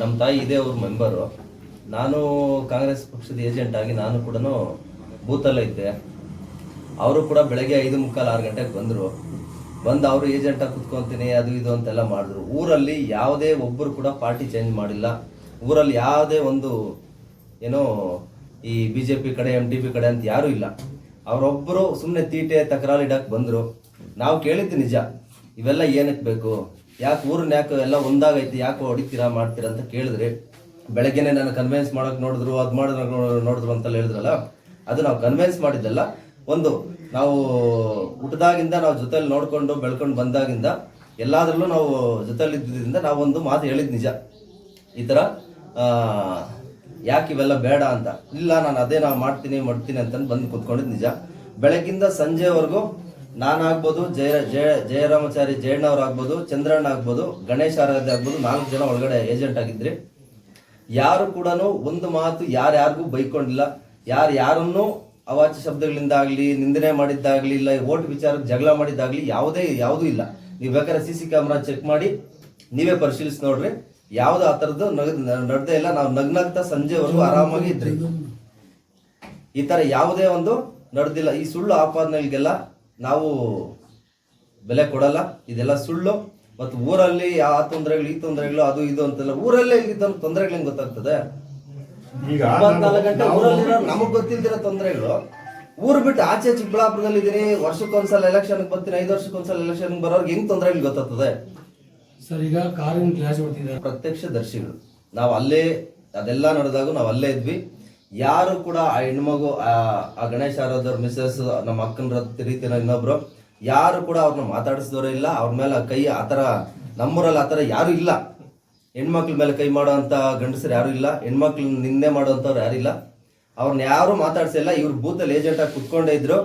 ನಮ್ಮ ತಾಯಿ ಇದೆ ಅವ್ರ ಮೆಂಬರು ನಾನು ಕಾಂಗ್ರೆಸ್ ಪಕ್ಷದ ಏಜೆಂಟ್ ಆಗಿ ನಾನು ಕೂಡ ಬೂತಲ್ಲೇ ಇದ್ದೆ. ಅವರು ಕೂಡ ಬೆಳಗ್ಗೆ ಐದು ಮುಕ್ಕಾಲು ಆರು ಗಂಟೆಗೆ ಬಂದರು. ಬಂದು ಅವರು ಏಜೆಂಟಾಗಿ ಕುತ್ಕೊತೀನಿ, ಅದು ಇದು ಅಂತೆಲ್ಲ ಮಾಡಿದ್ರು. ಊರಲ್ಲಿ ಯಾವುದೇ ಒಬ್ಬರು ಕೂಡ ಪಾರ್ಟಿ ಚೇಂಜ್ ಮಾಡಿಲ್ಲ. ಊರಲ್ಲಿ ಯಾವುದೇ ಒಂದು, ಏನೋ, ಈ ಬಿ ಜೆ ಪಿ ಕಡೆ ಎಂ ಡಿ ಪಿ ಕಡೆ ಅಂತ ಯಾರೂ ಇಲ್ಲ. ಅವರೊಬ್ಬರು ಸುಮ್ಮನೆ ತೀಟೆ, ತಕರಾರು ಇಡಕ್ಕೆ ಬಂದರು. ನಾವು ಕೇಳಿದ್ದು ನಿಜ. ಇವೆಲ್ಲ ಏನಕ್ಕೆ ಬೇಕು? ಯಾಕೆ ಊರನ್ನ ಯಾಕೆ ಎಲ್ಲ ಒಂದಾಗೈತಿ ಯಾಕೆ ಹೊಡಿತೀರಾ, ಮಾಡ್ತೀರಾ ಅಂತ ಕೇಳಿದ್ರೆ, ಬೆಳಗ್ಗೆನೆ ನಾನು ಕನ್ವಿನ್ಸ್ ಮಾಡೋಕೆ ನೋಡಿದ್ರು, ಅದು ಮಾಡಿದ್ರು ನೋಡಿದ್ರು ಅಂತೆಲ್ಲ ಹೇಳಿದ್ರಲ್ಲ, ಅದು ನಾವು ಕನ್ವಿನ್ಸ್ ಮಾಡಿದ್ದಲ್ಲ. ಒಂದು, ನಾವು ಹುಟ್ಟದಾಗಿಂದ ನಾವು ಜೊತೆಲಿ ನೋಡಿಕೊಂಡು, ಬೆಳ್ಕೊಂಡು ಬಂದಾಗಿಂದ ಎಲ್ಲಾದ್ರಲ್ಲೂ ನಾವು ಜೊತೆಲಿ ಇದ್ದಿದ್ದರಿಂದ ಒಂದು ಮಾತು ಹೇಳಿದ್ ನಿಜ. ಈ ಥರ ಯಾಕೆ ಇವೆಲ್ಲ ಬೇಡ ಅಂತ. ಇಲ್ಲ, ನಾನು ಅದೇ ನಾವು ಮಾಡ್ತೀನಿ ಮಾಡ್ತೀನಿ ಅಂತಂದು ಬಂದು ಕೂತ್ಕೊಂಡಿದ್ದು ನಿಜ. ಬೆಳಗ್ಗಿಂದ ಸಂಜೆವರೆಗೂ ನಾನಾಗ್ಬೋದು, ಜಯ ಜಯ, ಜಯರಾಮಾಚಾರಿ ಜಯಣ್ಣವ್ರು ಆಗ್ಬೋದು ಚಂದ್ರಣ್ಣ ಆಗ್ಬೋದು ಗಣೇಶ್ ಆರಾಧ್ಯ ಆಗ್ಬೋದು, ನಾಲ್ಕು ಜನ ಒಳಗಡೆ ಏಜೆಂಟ್ ಆಗಿದ್ರಿ. ಯಾರು ಕೂಡ ಒಂದು ಮಾತು ಯಾರ್ಯಾರಿಗೂ ಬೈಕೊಂಡಿಲ್ಲ. ಯಾರು ಯಾರನ್ನೂ ಅವಾಚ್ಯ ಶಬ್ದಗಳಿಂದ ಆಗ್ಲಿ, ನಿಂದನೆ ಮಾಡಿದ್ದಾಗ್ಲಿ, ಇಲ್ಲ ಓಟ್ ವಿಚಾರಕ್ಕೆ ಜಗಳ ಮಾಡಿದ್ದಾಗ್ಲಿ ಯಾವುದೇ, ಯಾವುದೂ ಇಲ್ಲ. ನೀವು ಬೇಕಾದ್ರೆ ಸಿ ಸಿ ಕ್ಯಾಮ್ರಾ ಚೆಕ್ ಮಾಡಿ, ನೀವೇ ಪರಿಶೀಲಿಸಿ ನೋಡ್ರಿ. ಯಾವ್ದು ಆ ಥರದ್ದು ನಡೆದೇ ಇಲ್ಲ. ನಾವು ನಗ್ನಾಗ್ತಾ ಸಂಜೆವರೆಗೂ ಆರಾಮಾಗಿ ಇದ್ರಿ. ಈ ತರ ಯಾವುದೇ ಒಂದು ನಡೆದಿಲ್ಲ. ಈ ಸುಳ್ಳು ಆಪಾದನೆಗಳಿಗೆಲ್ಲ ನಾವು ಬೆಲೆ ಕೊಡಲ್ಲ ಇದೆಲ್ಲ ಸುಳ್ಳು. ಮತ್ತು ಊರಲ್ಲಿ ಆ ತೊಂದರೆಗಳು ಈ ತೊಂದರೆಗಳು ಅದು ಇದು ಅಂತೆಲ್ಲ ಊರಲ್ಲೇ ಇದ್ದ ತೊಂದರೆಗಳು ಹೆಂಗ್ ಗೊತ್ತಾಗ್ತದೆ? ಇಪ್ಪತ್ನಾಲ್ಕು ಗಂಟೆ ಊರಲ್ಲಿರೋ ನಮಗ್ ಗೊತ್ತಿಲ್ದಿರೋ ತೊಂದರೆಗಳು. ಊರು ಬಿಟ್ಟು ಆಚೆ ಚಿಕ್ಕಬಳ್ಳಾಪುರದಲ್ಲಿ ಇದೀನಿ ವರ್ಷಕ್ಕೊಂದ್ಸಲ ಎಲೆಕ್ಷನ್ ಬರ್ತೀನಿ ಐದು ವರ್ಷಕ್ಕೊಂದ್ಸಲ ಎಲೆಕ್ಷನ್ ಬರೋರ್ಗೆ ಹೆಂಗ್ ತೊಂದರೆಗಳು ಗೊತ್ತಾಗ್ತದೆ? ಸರ್ ಈಗ ಕಾರಿನ ಪ್ರತ್ಯಕ್ಷ ದರ್ಶಿಗಳು ನಾವು ಅಲ್ಲೇ ಅದೆಲ್ಲ ನಡೆದಾಗ ನಾವು ಅಲ್ಲೇ ಇದ್ವಿ. ಯಾರು ಕೂಡ ಆ ಹೆಣ್ಮಗು, ಆ ಆ ಗಣೇಶ್ ಆರಾಧರ್ ಮಿಸಸ್ ನಮ್ಮ ಅಕ್ಕನ ರೀತಿನ ಇನ್ನೊಬ್ರು, ಯಾರು ಕೂಡ ಅವ್ರನ್ನ ಮಾತಾಡಿಸಿದವರೇ ಇಲ್ಲ. ಅವ್ರ ಮೇಲೆ ಕೈ ಆತರ ನಮ್ಮೂರಲ್ಲಿ ಆತರ ಯಾರು ಇಲ್ಲ. ಹೆಣ್ಮಕ್ಳ ಮೇಲೆ ಕೈ ಮಾಡುವಂತ ಗಂಡಸರು ಯಾರು ಇಲ್ಲ. ಹೆಣ್ಮಕ್ಳು ನಿಂದೆ ಮಾಡುವಂತವ್ರು ಇಲ್ಲ. ಅವ್ರನ್ನ ಯಾರು ಮಾತಾಡ್ಸಿಲ್ಲ ಇವ್ರು ಬೂತಲ್ಲಿ ಏಜೆಂಟ್ ಆಗಿ ಕುತ್ಕೊಂಡೇ ಇದ್ರು.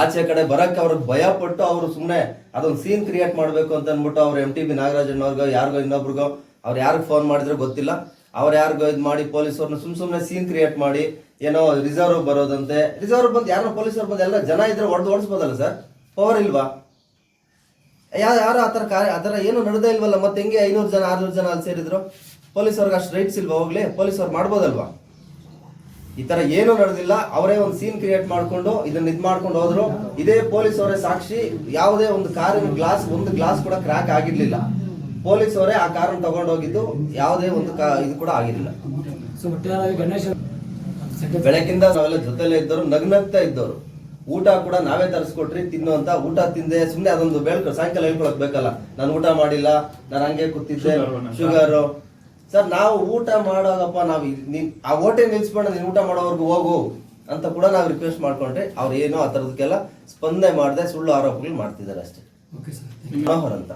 ಆಚೆ ಕಡೆ ಬರಕ್ಕೆ ಅವ್ರಿಗೆ ಭಯ ಪಟ್ಟು ಅವರು ಸುಮ್ಮನೆ ಅದೊಂದು ಸೀನ್ ಕ್ರಿಯೇಟ್ ಮಾಡಬೇಕು ಅಂತ ಅಂದ್ಬಿಟ್ಟು ಅವ್ರು ಎಂ ಟಿ ಬಿ ನಾಗರಾಜಣ್ಣವ್ರಿಗೋ ಯಾರಿಗೋ ಇನ್ನೊಬ್ರಿಗೋ, ಅವ್ರು ಯಾರಿಗೆ ಫೋನ್ ಮಾಡಿದ್ರು ಗೊತ್ತಿಲ್ಲ. ಅವ್ರು ಯಾರಿಗೋ ಇದು ಮಾಡಿ ಪೊಲೀಸವ್ರನ್ನ ಸುಮ್ ಸುಮ್ಮನೆ ಸೀನ್ ಕ್ರಿಯೇಟ್ ಮಾಡಿ ಏನೋ ರಿಸರ್ವ್ ಬರೋದಂತೆ. ರಿಸರ್ವ್ ಬಂದು ಯಾರೋ ಪೊಲೀಸರು ಬಂದು ಎಲ್ಲ ಜನ ಇದ್ರೆ ಹೊಡೆದು ಓಡಿಸ್ಬೋದಲ್ಲ ಸರ್? ಪವರ್ ಇಲ್ವಾ? ಯಾರು ಯಾರು ಆ ಥರ ಕಾರ್ಯ ಆ ಥರ ಏನು ನಡೆದೇ ಇಲ್ವಲ್ಲ, ಮತ್ತೆ ಹೆಂಗೆ ಐನೂರು ಜನ, ಆರ್ನೂರು ಜನ ಅಲ್ಲಿ ಸೇರಿದ್ರು? ಪೊಲೀಸವ್ರಿಗೆ ಅಷ್ಟು ರೈಟ್ಸ್ ಇಲ್ವಾ ಹೋಗ್ಲಿ? ಪೊಲೀಸವ್ರು ಮಾಡ್ಬೋದಲ್ವಾ? ಈ ತರ ಏನು ನಡೆದಿಲ್ಲ. ಅವರೇ ಒಂದು ಸೀನ್ ಕ್ರಿಯೇಟ್ ಮಾಡ್ಕೊಂಡು ಇದನ್ನ ಇದ್ ಮಾಡ್ಕೊಂಡು ಹೋದ್ರು. ಇದೇ ಪೊಲೀಸ್ ಅವರೇ ಸಾಕ್ಷಿ. ಯಾವುದೇ ಒಂದು ಕಾರಿನ ಗ್ಲಾಸ್ ಒಂದು ಗ್ಲಾಸ್ ಕೂಡ ಕ್ರ್ಯಾಕ್ ಆಗಿರ್ಲಿಲ್ಲ. ಪೊಲೀಸ್ ಅವರೇ ಆ ಕಾರನ್ನು ತಗೊಂಡೋಗಿದ್ದು ಯಾವುದೇ ಒಂದು ಕಾ- ಇದು ಕೂಡ ಆಗಿರಲಿಲ್ಲ. ಸೊ ಒಟ್ಟಾರೆ ಗಣೇಶ ಬೆಳಕಿಂದ ನಾವೆಲ್ಲ ಜೊತೆಲೇ ಇದ್ದವರು ನಗ್ನಗ್ತಾ ಇದ್ದವರು. ಊಟ ಕೂಡ ನಾವೇ ತರಿಸ್ಕೊಟ್ರಿ ತಿನ್ನುವಂತ ಊಟ ತಿಂದೆ ಸುಮ್ಮನೆ ಅದೊಂದು ಬೇಳ್ಕೊ ಸಾಯಂಕಾಲ ಹೇಳ್ಕೊಳಕ್ ಬೇಕಲ್ಲ. ನಾನು ಊಟ ಮಾಡಿಲ್ಲ ನಾನು ಹಂಗೆ ಕೂತಿದ್ದೆ. ಶುಗರ್ ಸರ್ ನಾವು ಊಟ ಮಾಡೋದಪ್ಪ ನಾವು ನೀನ್ ಆ ಓಟೆ ನಿಲ್ಸ್ಕೊಂಡು ನೀನು ಊಟ ಮಾಡೋವರೆಗೂ ಹೋಗು ಅಂತ ಕೂಡ ನಾವು ರಿಕ್ವೆಸ್ಟ್ ಮಾಡ್ಕೊಂಡ್ರೆ ಅವ್ರು ಏನೋ ಆ ಥರದಕ್ಕೆಲ್ಲ ಸ್ಪಂದನೆ ಮಾಡದೆ ಸುಳ್ಳು ಆರೋಪಗಳು ಮಾಡ್ತಿದ್ದಾರೆ ಅಷ್ಟೇ. ಓಕೆ ಸರ್ ಮನೋಹರ್ ಅಂತ.